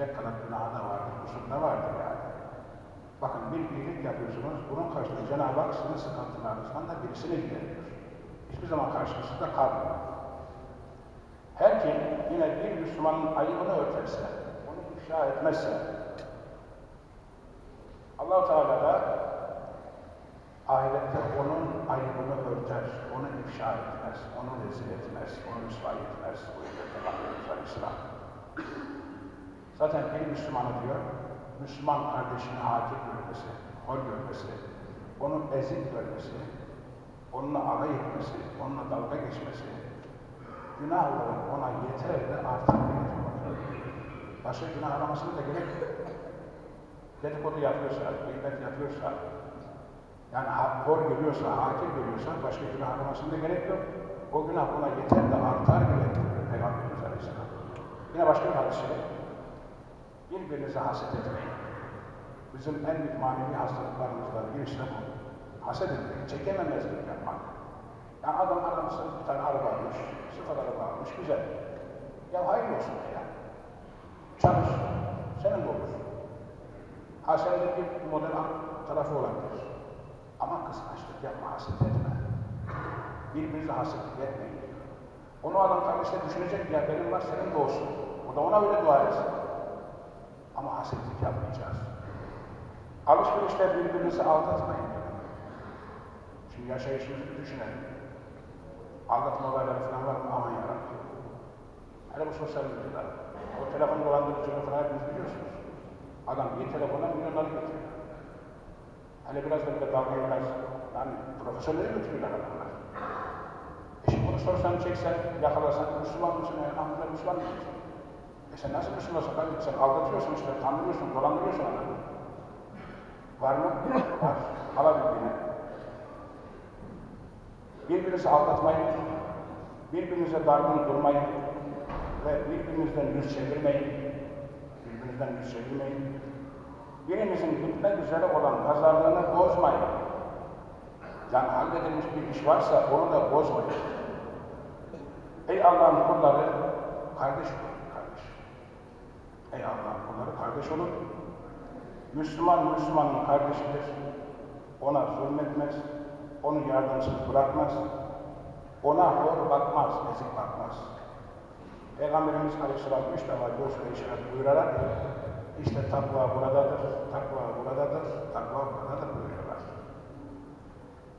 silecek kadar günahı da vardır, kusur da vardır yani. Bakın bir iyilik yapıyorsunuz, bunun karşılığında Cenab-ı Hak sizin sıkıntılarınızdan da birisini gideriyor. Hiçbir zaman karşınızda kalmıyor. Her kim yine bir Müslümanın ayıbını örterse, onu ifşa etmezse, allah Teala da ahirette onun ayıbını örter, onu ifşa etmez, onu rezil etmez, onu rüsva etmez. Buyuruyor Peygamberimiz Aleyhisselam. Zaten bir Müslümanı diyor, Müslüman kardeşini hakir görmesi, hor görmesi, onu ezik görmesi, onunla alay etmesi, onunla dalga geçmesi, günah olarak ona yeter ve artar gelir. Başka günah aramasına da gerek yok. Dedikodu yapıyorsa, gıybet yapıyorsa, yani hor görüyorsa, hakir görüyorsa başka günah aramasına da gerek yok. O günah ona yeter de artar bile Peygamberimiz Aleyhisselam. Yine başka bir hadis-i. Birbirinize haset etmeyin. Bizim en büyük manevi hastalıklarımızdan birisi de bu. Haset etmek, çekememezlik yapmak. Yani adam aramışsın bir tane araba almış, sıfır araba almış, güzel. Ya hayırlı olsun ya. Çalış, senin de olur. Ha senin de bir model tarafı olabilir. Ama kıskançlık yapma, haset etme. Birbirinize hasetlik etmeyin. Onu adam kardeşine düşünecek ya benim var senin de olsun. O da ona öyle dua etsin. Ama hasetlik yapmayacağız. Alışverişte birbirinizi aldatmayın. Şimdi yaşayışımızı düşünelim. Aldatma olayları falan var mı? Aman yarabbim. Hele bu sosyal medyalar. O telefon dolandırıcılığı falan hepiniz biliyorsunuz. Adam bir telefona milyonları getiriyor. Hele biraz da de dalga biraz, yani profesyoneli götürüyorlar adamlar. E şimdi bunu sorsan, çeksen, yakalasan, Müslüman mısın? Ahmet'e Müslüman mısın? E sen nasıl Müslümansın kardeşim? Sen aldatıyorsun işte, kandırıyorsun, dolandırıyorsun adamı. Var mı? Var. Alabildiğine. Birbirinizi aldatmayın, birbirinize dargın durmayın ve birbirinizden yüz çevirmeyin. Birbirinizden yüz çevirmeyin. Birinizin gitmek üzere olan pazarlığını bozmayın. Yani halledilmiş bir iş varsa onu da bozmayın. Ey Allah'ın kulları, kardeş olun, kardeş. Ey Allah'ın kulları, kardeş olun. Müslüman, Müslümanın kardeşidir. Ona zulmetmez, onu yardımsız bırakmaz, ona hor bakmaz, ezik bakmaz. Peygamberimiz Aleyhisselam üç defa göğsüne işaret buyurarak işte takva buradadır, takva buradadır, takva buradadır buyuruyorlar.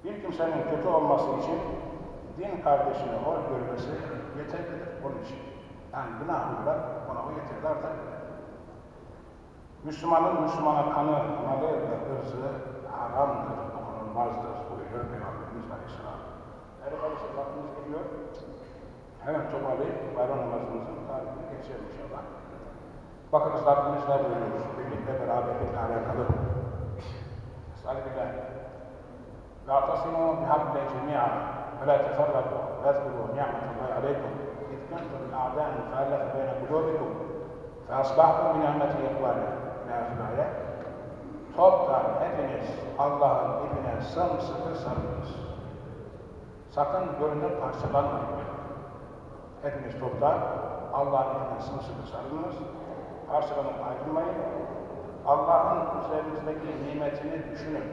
Bir kimsenin kötü olması için din kardeşini hor görmesi yeterlidir onun için. Yani günah olarak ona o yeterli artabilir. Müslümanın Müslümana kanı, malı ve ırzı haramdır, dokunulmazdır buyuruyor Peygamberimiz Aleyhisselam. Her kardeşim aklınız geliyor. Hemen toparlayıp bayram namazımızın tarihine geçelim inşallah. Bakınız Rabbimiz ne buyuruyor? Birlikte beraberlikle alakalı. Estağfirullah. La tasimu bihabli cemi'a ve la teferraku ve ezkuru ni'metallahi aleykum إذ كنتم أعداء فألف بين قلوبكم فأصبحتم بنعمته إخوانا münafıkaya toplar hepiniz Allah'ın dibine sımsıkı sarılınız. Sakın görünüp parçalanmayın. Hepiniz toplar Allah'ın dibine sımsıkı sarılınız. Parçalanıp ayrılmayın. Allah'ın üzerinizdeki nimetini düşünün.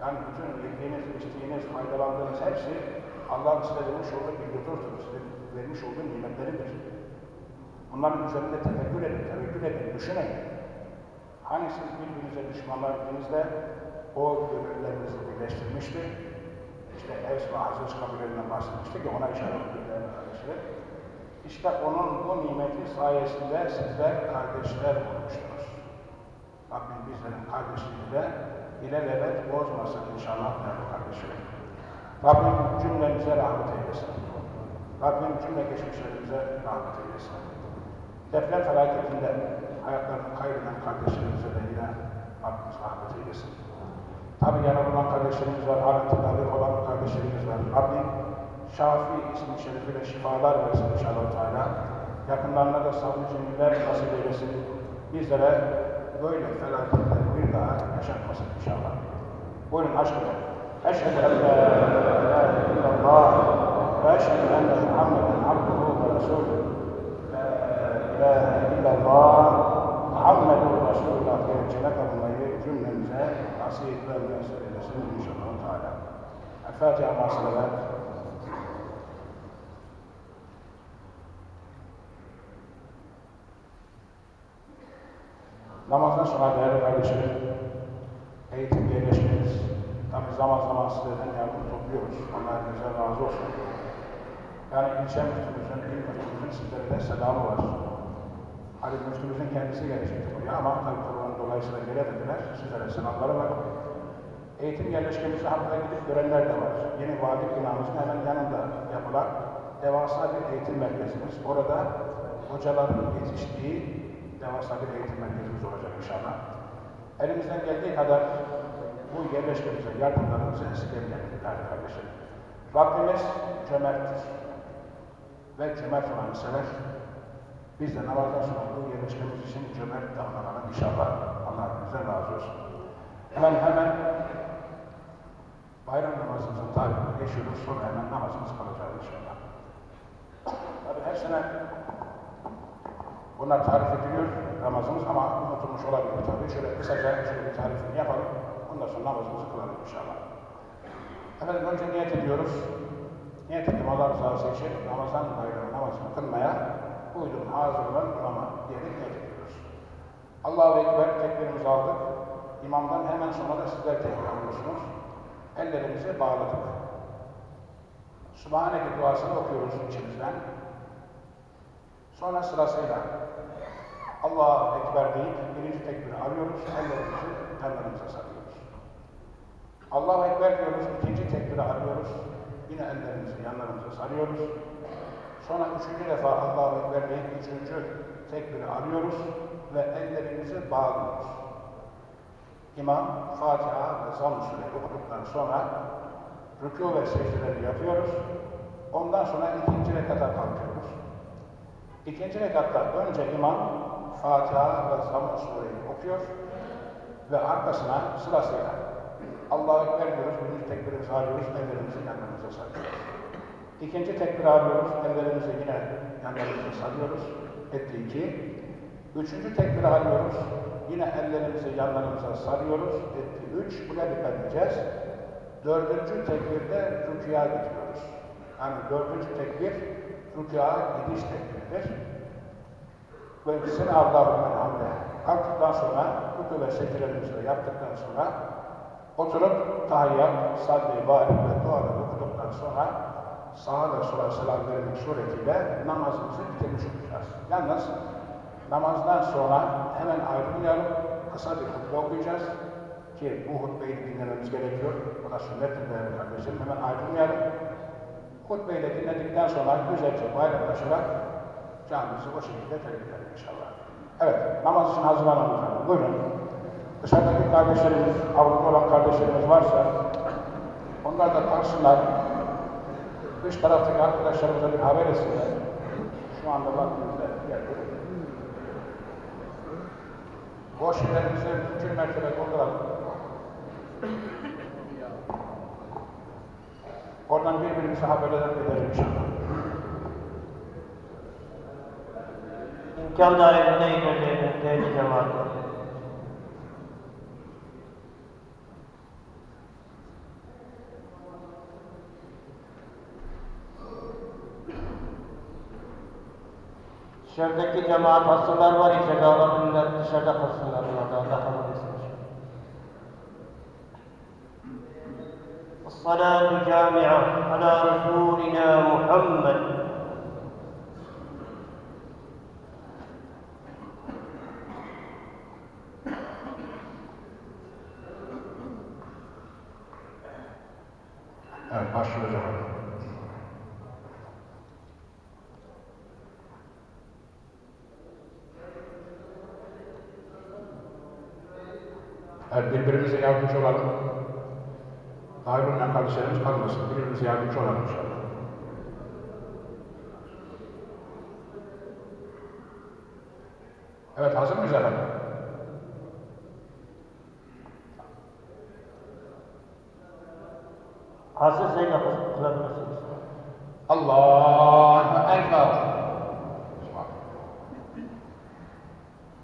Yani bütün yediğiniz, içtiğiniz, faydalandığınız hepsi Allah'ın size vermiş olduğu bir lütuftur, size vermiş olduğu nimetleridir. Bunların üzerinde tefekkür edin, tevekkül edin, düşünün. Hani siz birbirinize düşmanlar idiniz o gönüllerinizi birleştirmişti. İşte Evs ve Hazreti kabilelerinden bahsetmişti ki ona işaret ediyor kardeşler. İşte onun bu nimeti sayesinde sizler kardeşler olmuştunuz. Rabbim bizlerin kardeşliğini de ilelebet bozmasın inşallah değerli kardeşlerim. Rabbim cümlemize rahmet eylesin. Rabbim cümle geçmişlerimize rahmet eylesin. Deprem felaketinde hayatlarını kaybeden kardeşlerimize de yine Rabbimiz rahmet eylesin. Tabi yaralılan kardeşlerimiz var, halen tedavi olan kardeşlerimiz var. Rabbim Şafi ismi şerifiyle şifalar versin inşallah Teala. Yakınlarına da sabır cemiller nasip eylesin. Bizlere böyle felaketler bir daha yaşatmasın inşallah. Buyurun aşkına. Eşhedü en la ilahe illallah ve eşhedü enne Muhammeden abduhu ve resulü. La ilahe illallah mağfiretine kavuşmayı cümlemize nasip ve müyesser eylesin inşallah Teala. El Fatiha ma salavat. Namazdan sonra değerli kardeşlerim, eğitim yerleşmeniz, tabi zaman zaman sizlerden yardım topluyoruz. Allah hepinize razı olsun. Yani ilçe müftümüzün, il müftümüzün sizlere de selamı var. Halil müftümüzün kendisi gelecekti buraya ama tabi kurban dolayısıyla gelemediler. Sizlere selamları var. Eğitim yerleşkemizi hakkında gidip görenler de var. Yeni vadi binamızın hemen yanında yapılan devasa bir eğitim merkezimiz. Orada hocaların yetiştiği devasa bir eğitim merkezimiz olacak inşallah. Elimizden geldiği kadar bu yerleşkemize yardımlarımızı esirgemeyelim değerli kardeşlerim. Rabbimiz cömerttir ve cömert olanı sever. Biz de namazdan sonra bu yerleşkemiz için cömert davranalım inşallah. Allah bizden razı olsun. Hemen hemen bayram namazımızın tarihini geçiyoruz. Sonra hemen namazımız kalacak inşallah. Tabi her sene bunlar tarif ediliyor namazımız ama unutulmuş olabilir tabii. Şöyle kısaca şöyle bir tarifini yapalım. Ondan sonra namazımızı kılalım inşallah. Efendim önce niyet ediyoruz. Niyet ettim Allah rızası için Ramazan bayramı namazını kılmaya uydum hazırlan ama diyerek niyet ediyoruz. Allahu Ekber tekbirimizi aldık. İmamdan hemen sonra da sizler tekbir alıyorsunuz. Ellerimizi bağladık. Subhaneke duasını okuyoruz içimizden. Sonra sırasıyla Allahu Ekber deyip birinci tekbiri alıyoruz, ellerimizi yanlarımıza sarıyoruz. Allahu Ekber diyoruz, ikinci tekbiri alıyoruz, yine ellerimizi yanlarımıza sarıyoruz. Sonra üçüncü defa Allahu Ekber deyip üçüncü tekbiri alıyoruz ve ellerimizi bağlıyoruz. İmam Fatiha ve Zamm Suresi okuduktan sonra rükû ve secdeleri yapıyoruz. Ondan sonra ikinci rekata kalkıyoruz. İkinci rekatta önce imam Fatiha ve Zamm Sureyi okuyor ve arkasına sırasıyla Allahu Ekber diyoruz, birinci tekbirimizi alıyoruz, ellerimizi yanlarımıza sarıyoruz. İkinci tekbir alıyoruz, ellerimizi yine yanlarımıza sarıyoruz. Etti iki. Üçüncü tekbir alıyoruz, yine ellerimizi yanlarımıza sarıyoruz. Etti üç. Buraya dikkat edeceğiz. Dördüncü tekbirde rüküya gidiyoruz. Yani dördüncü tekbir rüküya gidiş tekbiridir. Ve seni Allah'ın hamle kalktıktan sonra rükü ve secdelerimizi de yaptıktan sonra oturup tahiyyat, salli, varik ve duaları okuduktan sonra sağa ve sola selam vermek suretiyle namazımızı bitirmiş olacağız. Yalnız namazdan sonra hemen ayrılmayalım, kısa bir hutbe okuyacağız ki bu hutbeyi dinlememiz gerekiyor. Bu da sünnettir değerli kardeşlerim. Hemen ayrılmayalım. Hutbeyi de dinledikten sonra güzelce bayramlaşarak camimizi o şekilde terk edelim inşallah. Evet, namaz için hazırlanalım efendim. Buyurun. Dışarıdaki kardeşlerimiz, avluda olan kardeşlerimiz varsa onlar da kalksınlar. Dış taraftaki arkadaşlarımıza bir haber etsinler. Şu anda vaktimize geldi. Boş yerlerimizi mümkün mertebe dolduralım. Oradan birbirimize haberler edelim inşallah. İmkan dahilinde ilerleyelim Dışarıdaki cemaat hastalar var de alabilirler, dışarıda kalsınlar orada Allah kabul etsin. الصلاة جامعة على رسولنا محمد Evet, başlıyoruz efendim. Evet, birbirimize yardımcı olalım. Ayrılmayan kardeşlerimiz kalmasın. Birbirimize yardımcı olalım inşallah. Evet, hazır mıyız efendim? Hazır sayıyla kılabilirsiniz. Ekber.